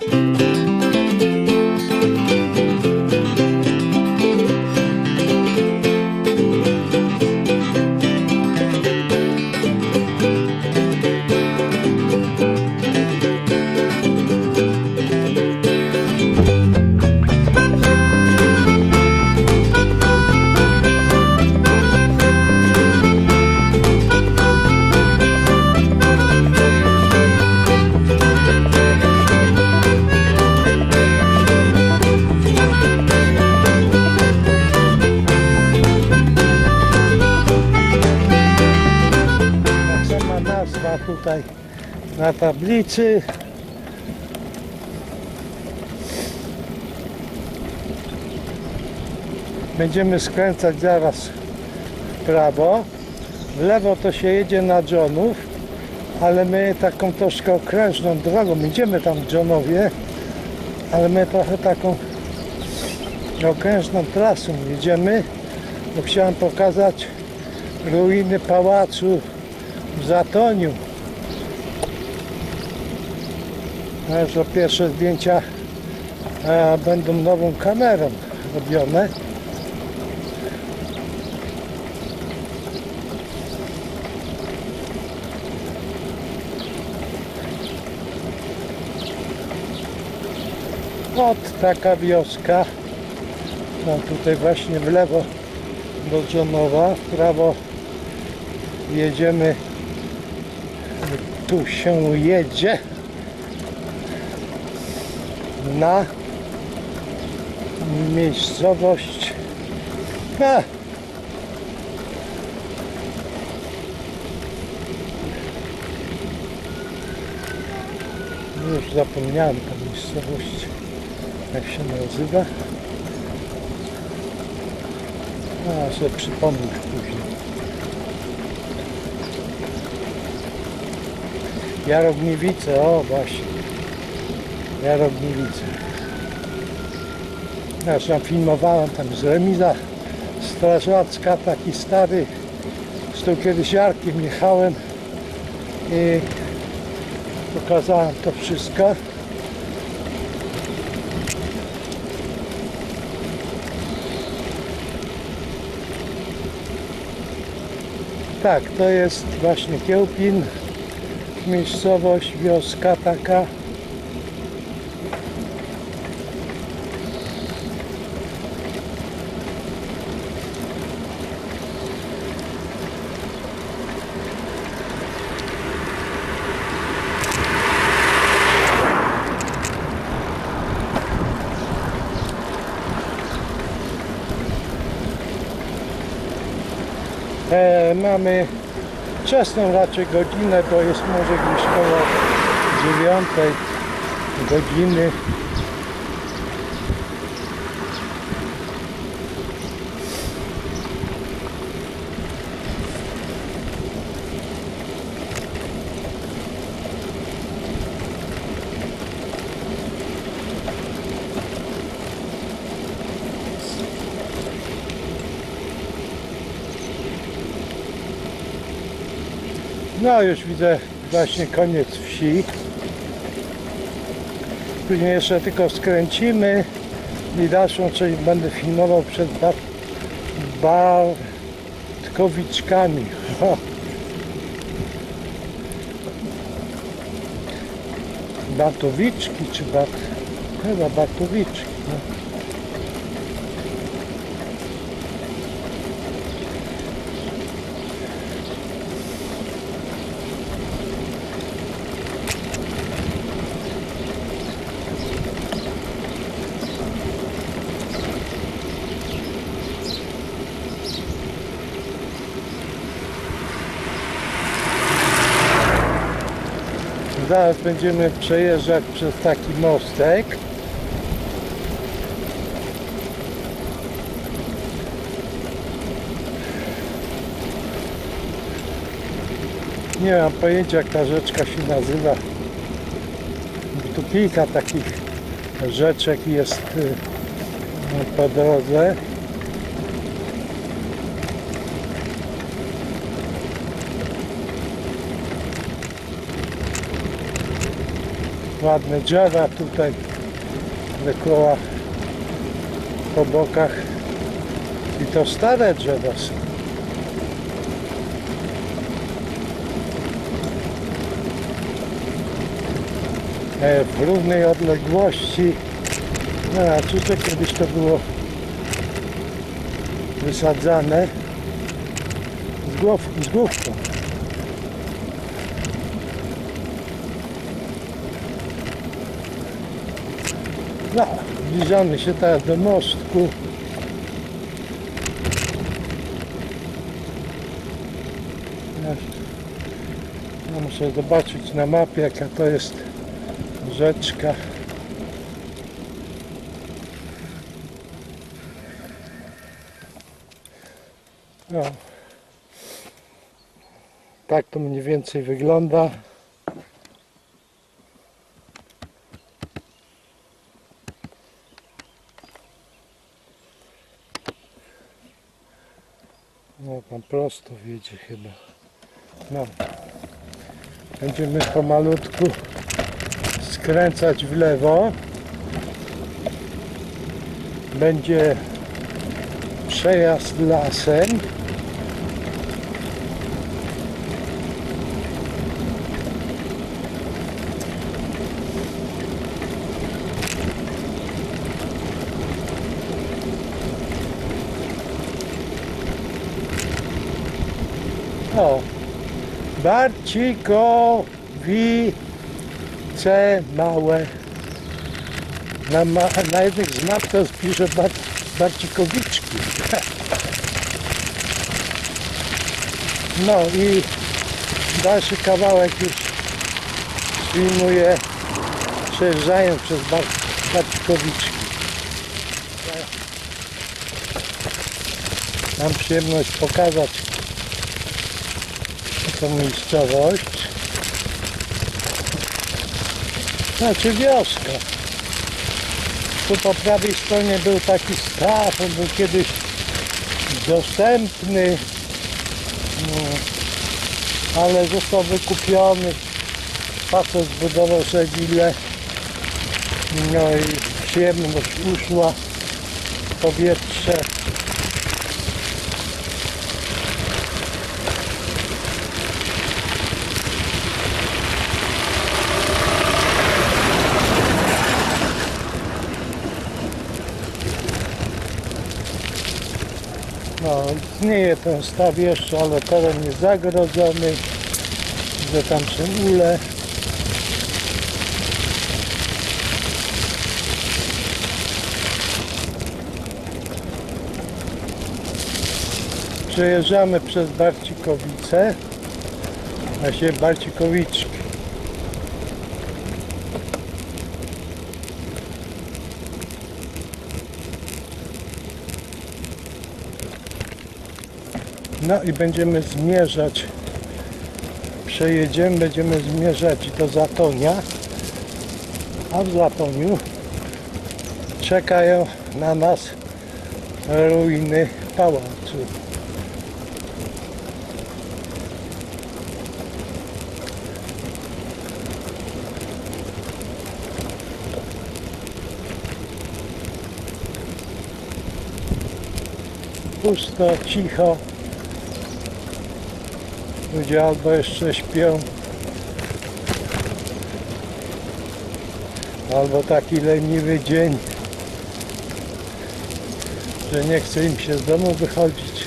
Tak na tablicy. Będziemy skręcać zaraz w prawo. W lewo to się jedzie na Johnów, ale my taką troszkę okrężną drogą. Idziemy tam w Johnowie, ale my trochę taką okrężną trasą jedziemy, bo chciałem pokazać ruiny pałacu w Zatoniu. Także pierwsze zdjęcia e, będą nową kamerą robione. Ot taka wioska. No tutaj właśnie w lewo do Johnowa, w prawo jedziemy tu się jedzie na miejscowość. A, już zapomniałem tę miejscowość jak się nazywa. A sobie przypomnę później. Jarogniewice, o właśnie. Jarogniewice. Zresztą filmowałem tam z remiza strażacka, taki stary. Z tą kiedyś Jarkiem jechałem i pokazałem to wszystko. Tak, to jest właśnie Kiełpin miejscowość, wioska taka. Mamy wczesną raczej godzinę, bo jest może gdzieś koło dziewiątej godziny. No już widzę właśnie koniec wsi. Później jeszcze tylko skręcimy i dalszą część będę filmował przed Bar Bartkowiczkami. Bartowiczki czy Bart... Chyba Bartowiczki. No. Zaraz będziemy przejeżdżać przez taki mostek. Nie mam pojęcia jak ta rzeczka się nazywa. Tu kilka takich rzeczek jest y, po drodze. Ładne drzewa tutaj dookoła po bokach. I to stare drzewa są. E, W równej odległości. No a tutaj kiedyś to było wysadzane z, głow, z główką. No, zbliżamy się teraz do mostku. Ja- muszę zobaczyć na mapie jaka to jest rzeczka. No. Tak to mniej więcej wygląda. No tam prosto wiedzie chyba. No. Będziemy pomalutku skręcać w lewo. Będzie przejazd lasem. O, Barcikowice małe. Na, ma, na jednych z map to pisze bar, Barcikowiczki. No i dalszy kawałek już filmuję przejeżdżając przez bar, Barcikowiczki. Mam przyjemność pokazać tą miejscowość. Znaczy wioska. Tu po prawej stronie był taki staw, on był kiedyś dostępny, no, ale został wykupiony. Facet zbudował sobie. No i przyjemność uszła w powietrze. No, istnieje ten staw jeszcze, ale teren jest zagrodzony, że tam są ule. Przejeżdżamy przez Barcikowice, właśnie Barcikowiczki. No i będziemy zmierzać, przejedziemy, będziemy zmierzać do Zatonia, a w Zatoniu czekają na nas ruiny pałacu. Pusto, cicho. Ludzie albo jeszcze śpią, albo taki leniwy dzień, że nie chce im się z domu wychodzić.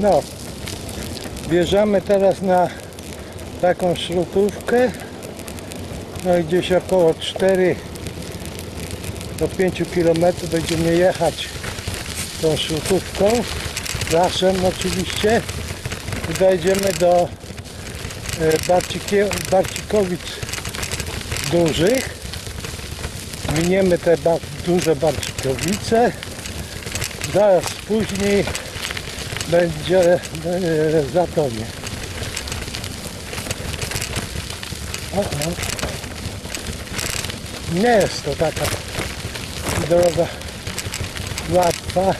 No, wjeżdżamy teraz na taką śrutówkę, no i gdzieś około 4 do 5 km będziemy jechać tą śrutówką, lasem oczywiście. Dojdziemy do e, Barcikowic dużych. Miniemy te duże Barcikowice. Zaraz później będzie e, Zatonie. O, o. nie jest to taka droga łatwa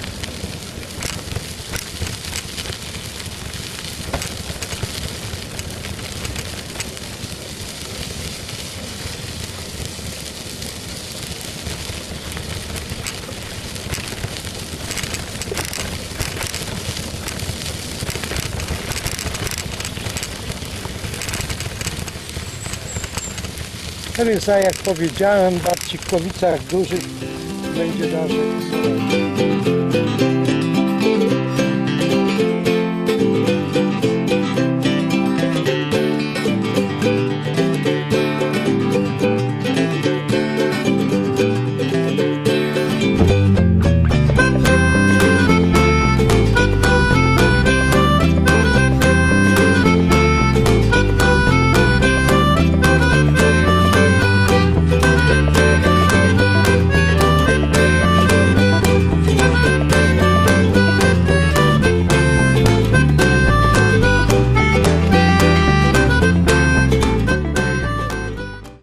Tak jak powiedziałem, w Barcikowicach Dużych będzie nasze